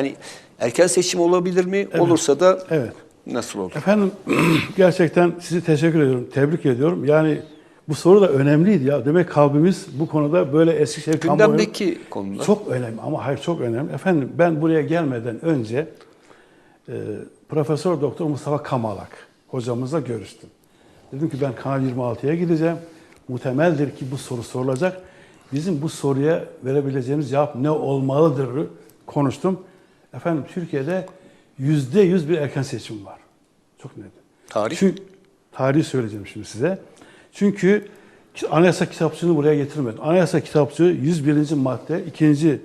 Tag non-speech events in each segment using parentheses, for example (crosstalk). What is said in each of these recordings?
Yani erken seçim olabilir mi? Olursa da Evet. nasıl olur? Efendim (clears throat) gerçekten sizi teşekkür ediyorum, tebrik ediyorum. Yani bu soru da önemliydi ya. Demek kalbimiz bu konuda böyle Eskişehir kamuoyu Gündemdeki konular. çok önemli ama hayır çok önemli. Efendim ben buraya gelmeden önce e, Profesör Doktor Mustafa Kamalak hocamızla görüştüm. Dedim ki ben Kanal 26'ya gideceğim. Muhtemeldir ki bu soru sorulacak. Bizim bu soruya verebileceğimiz cevap ne olmalıdır konuştum. Efendim Türkiye'de yüzde yüz bir erken seçim var. Çok net. Tarih? Çünkü, tarihi söyleyeceğim şimdi size. Çünkü anayasa kitapçığını buraya getirmedim. Anayasa kitapçığı 101. madde 2.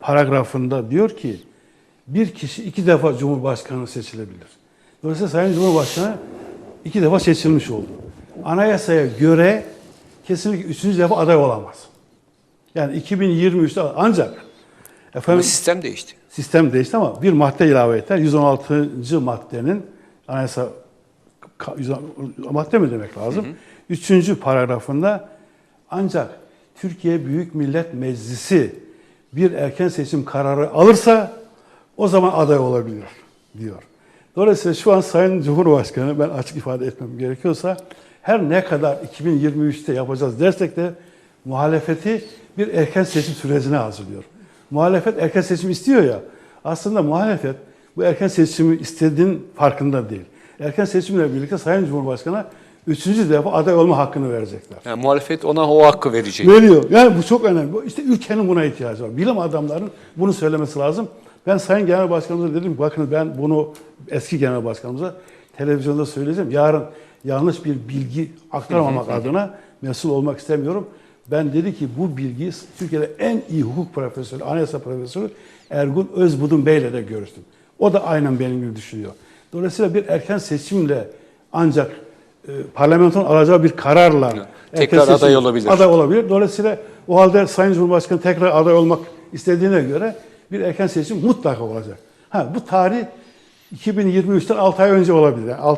paragrafında diyor ki bir kişi iki defa Cumhurbaşkanı seçilebilir. Dolayısıyla Sayın Cumhurbaşkanı iki defa seçilmiş oldu. Anayasaya göre kesinlikle üçüncü defa aday olamaz. Yani 2023'te ancak Ama efendim sistem değişti. sistem değişti ama bir madde ilave ettiler. 116. maddenin anayasa ka- 116 madde mi demek lazım? Üçüncü paragrafında ancak Türkiye Büyük Millet Meclisi bir erken seçim kararı alırsa o zaman aday olabilir diyor. Dolayısıyla şu an Sayın Cumhurbaşkanı ben açık ifade etmem gerekiyorsa her ne kadar 2023'te yapacağız dersek de muhalefeti bir erken seçim sürecine hazırlıyor. Muhalefet erken seçim istiyor ya. Aslında muhalefet bu erken seçimi istediğin farkında değil. Erken seçimle birlikte Sayın Cumhurbaşkanı'na üçüncü defa aday olma hakkını verecekler. Yani muhalefet ona o hakkı verecek. Veriyor. Yani bu çok önemli. İşte ülkenin buna ihtiyacı var. Bilim adamlarının bunu söylemesi lazım. Ben Sayın Genel Başkanımıza dedim bakın ben bunu eski Genel Başkanımıza televizyonda söyleyeceğim. Yarın yanlış bir bilgi aktarmamak adına mesul olmak istemiyorum. Ben dedi ki bu bilgiyi Türkiye'de en iyi hukuk profesörü, anayasa profesörü Ergun Özbudun Bey'le de görüştüm. O da aynen benim gibi düşünüyor. Dolayısıyla bir erken seçimle ancak e, parlamentonun alacağı bir kararla Tekrar aday seçim- olabilir. Aday olabilir. Dolayısıyla o halde Sayın Cumhurbaşkanı tekrar aday olmak istediğine göre bir erken seçim mutlaka olacak. Ha bu tarih 2023'ten 6 ay önce olabilir. Yani 6